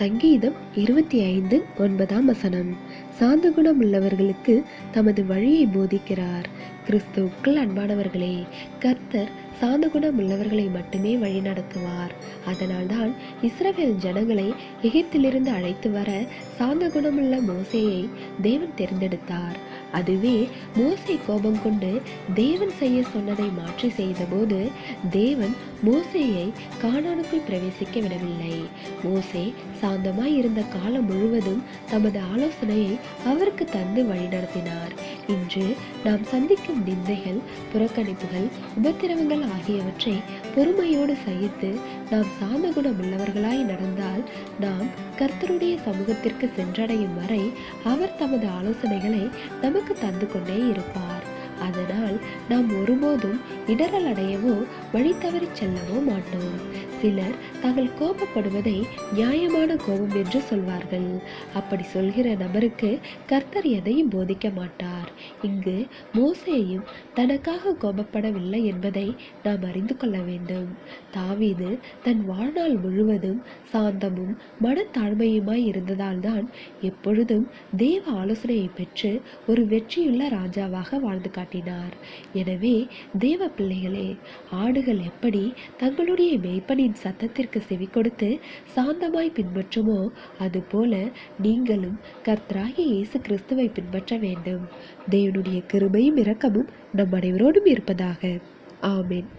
சங்கீதம் இருபத்தி ஐந்து ஒன்பதாம் வசனம். சாந்த குணம் உள்ளவர்களுக்கு தமது வழியை போதிக்கிறார். கிறிஸ்துவுக்குள் அன்பானவர்களே கர்த்தர் சாந்த குணம் உள்ளவர்களை மட்டுமே வழிநடத்துவார். அதனால்தான் இஸ்ரவேல் ஜனங்களை எகிப்திலிருந்து அழைத்து வர சாந்த குணமுள்ள மோசேயை தேவன் தேர்ந்தெடுத்தார். அதுவே மோசை கோபம் கொண்டு தேவன் செய்ய சொன்னதை மாற்றி செய்தபோது தேவன் மோசேயை காணானுக்குள் பிரவேசிக்க விடவில்லை. மோசே சாந்தமாய் இருந்த காலம் முழுவதும் தமது ஆலோசனையை அவருக்கு தந்து வழிநடத்தினார். இன்று நாம் சந்திக்கும் நிந்தைகள் புறக்கணிப்புகள் உபத்திரவங்கள் ஆகியவற்றை பொறுமையோடு சகித்து நாம் சாந்த குணம் உள்ளவர்களாய் நடந்தால் நாம் கர்த்தருடைய சமூகத்திற்கு சென்றடையும் வரை அவர் தமது ஆலோசனைகளை நமக்கு தந்து கொண்டே இருப்பார். அதனால் நாம் ஒருபோதும் இடரல் அடையவோ வழி தவறி செல்லவோ மாட்டோம். சிலர் தாங்கள் கோபப்படுவதை நியாயமான கோபம் என்று சொல்வார்கள். அப்படி சொல்கிற நபருக்கு கர்த்தர் எதையும் போதிக்க மாட்டார். இங்கு மோசேயும் தனக்காக கோபப்படவில்லை என்பதை நாம் அறிந்து கொள்ள வேண்டும். தாவீது தன் வாழ்நாள் முழுவதும் சாந்தமும் மனத்தாழ்மையுமாய் இருந்ததால்தான் எப்பொழுதும் தேவ ஆலோசனையை பெற்று ஒரு வெற்றியுள்ள ராஜாவாக வாழ்ந்து காட்டினார். எனவே தேவ பிள்ளைகளே ஆடுகள் எப்படி தங்களுடைய மேய்ப்பனின் சத்தத்திற்கு செவி கொடுத்து சாந்தமாய் பின்பற்றுமோ அதுபோல நீங்களும் கர்த்தராகிய இயேசு கிறிஸ்துவை பின்பற்ற வேண்டும். தேவனுடைய கிருபையும் இரக்கமும் நம் அனைவரோடும் இருப்பதாக. ஆமேன்.